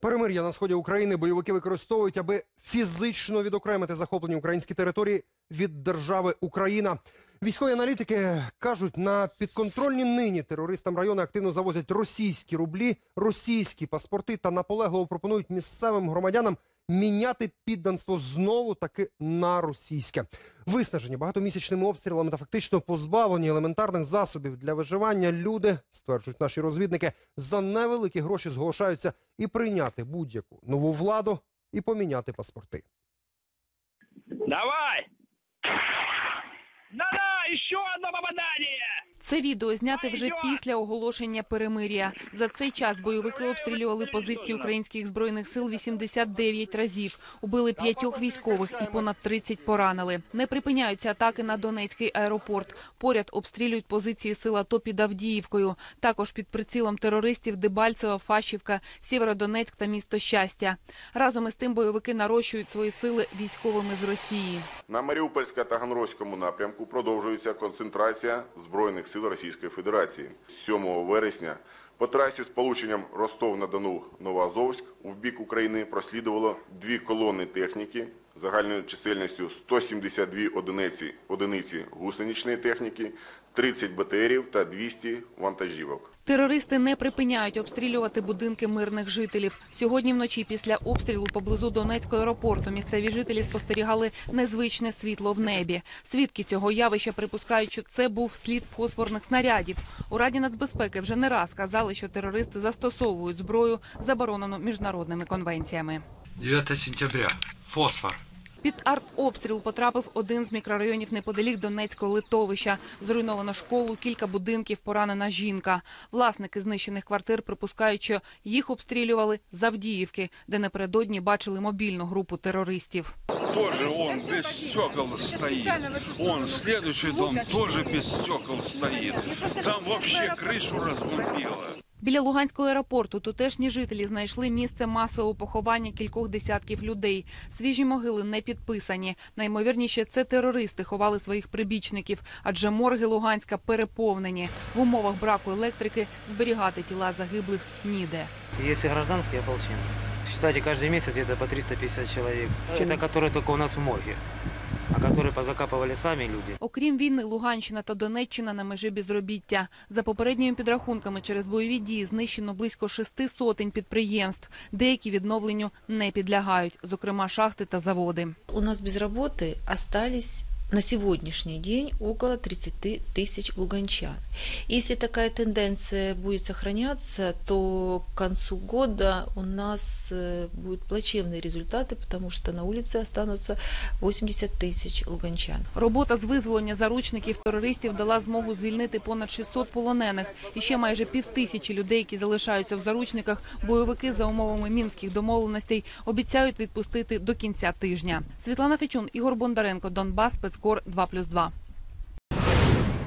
Перемир'я на сході України бойовики використовують, аби фізично відокремити захоплені українські території від держави Україна. Військові аналітики кажуть, на підконтрольні нині терористам райони активно завозять російські рублі, російські паспорти та наполегливо пропонують місцевим громадянам міняти підданство знову таки на російське. Виснажені багатомісячними обстрілами та фактично позбавлені елементарних засобів для виживання люди, стверджують наші розвідники, за невеликі гроші зголошаються і прийняти будь-яку нову владу і поміняти паспорти. Давай! Да-да, еще одно попадание! Це відео зняте вже після оголошення перемир'я. За цей час бойовики обстрілювали позиції українських збройних сил 89 разів. Убили п'ятьох військових і понад 30 поранили. Не припиняються атаки на Донецький аеропорт. Поряд обстрілюють позиції сил АТО під Авдіївкою. Також під прицілом терористів Дебальцева, Фащівка, Сєвєродонецьк та місто Щастя. Разом із тим бойовики нарощують свої сили військовими з Росії. На Маріупольсько-Таганрозькому напрямку продовжується концентрація Збройних сил Російської Федерації. З 7 вересня по трасі з полученням Ростов-на-Дону Новоазовськ в бік України прослідувало дві колони техніки загальною чисельністю 172 одиниці, одиниці гусеничної техніки, 30 БТРів та 200 вантажівок. Терористи не припиняють обстрілювати будинки мирних жителів. Сьогодні вночі після обстрілу поблизу Донецького аеропорту місцеві жителі спостерігали незвичне світло в небі. Свідки цього явища припускають, що це був слід фосфорних снарядів. У Раді нацбезпеки вже не раз казали, що терористи застосовують зброю, заборонену міжнародними конвенціями. 9 сентября. Фосфор. Під артобстріл потрапив один з мікрорайонів неподалік Донецького литовища. Зруйновано школу, кілька будинків, поранена жінка. Власники знищених квартир припускають, що їх обстрілювали з Авдіївки, де напередодні бачили мобільну групу терористів. тоже он без стекол стоит. Он, следующий дом, тоже без стекол стоит. Там вообще крышу разбомбило. Біля Луганського аеропорту тутешні жителі знайшли місце масового поховання кількох десятків людей. Свіжі могили не підписані. Наймовірніше, це терористи ховали своїх прибічників, адже морги Луганська переповнені. В умовах браку електрики зберігати тіла загиблих ніде. Есть и гражданские ополченцы. Считайте, каждый месяц где-то по 350 человек. Это которые только у нас в морге. А которые позакапывали сами люди. Окрім війни, Луганщина та Донеччина на межі безробіття. За попередніми підрахунками, через бойові дії знищено близько шести сотень підприємств. Деякі відновленню не підлягають, зокрема шахти та заводи. У нас без работы остались на сегодняшний день около 30 тысяч луганчан. Если такая тенденция будет сохраняться, то к концу года у нас э, будут плачевные результаты, потому что на улице останутся 80 тысяч луганчан. Робота з визволення заручників терористів дала змогу звільнити понад 600 полонених. І ще майже півтисячі людей, які залишаються в заручниках, бойовики за умовами мінських домовленостей обіцяють відпустити до кінця тижня. Світлана Фечун, Ігор Бондаренко, Донбас, спецкор 2+,2.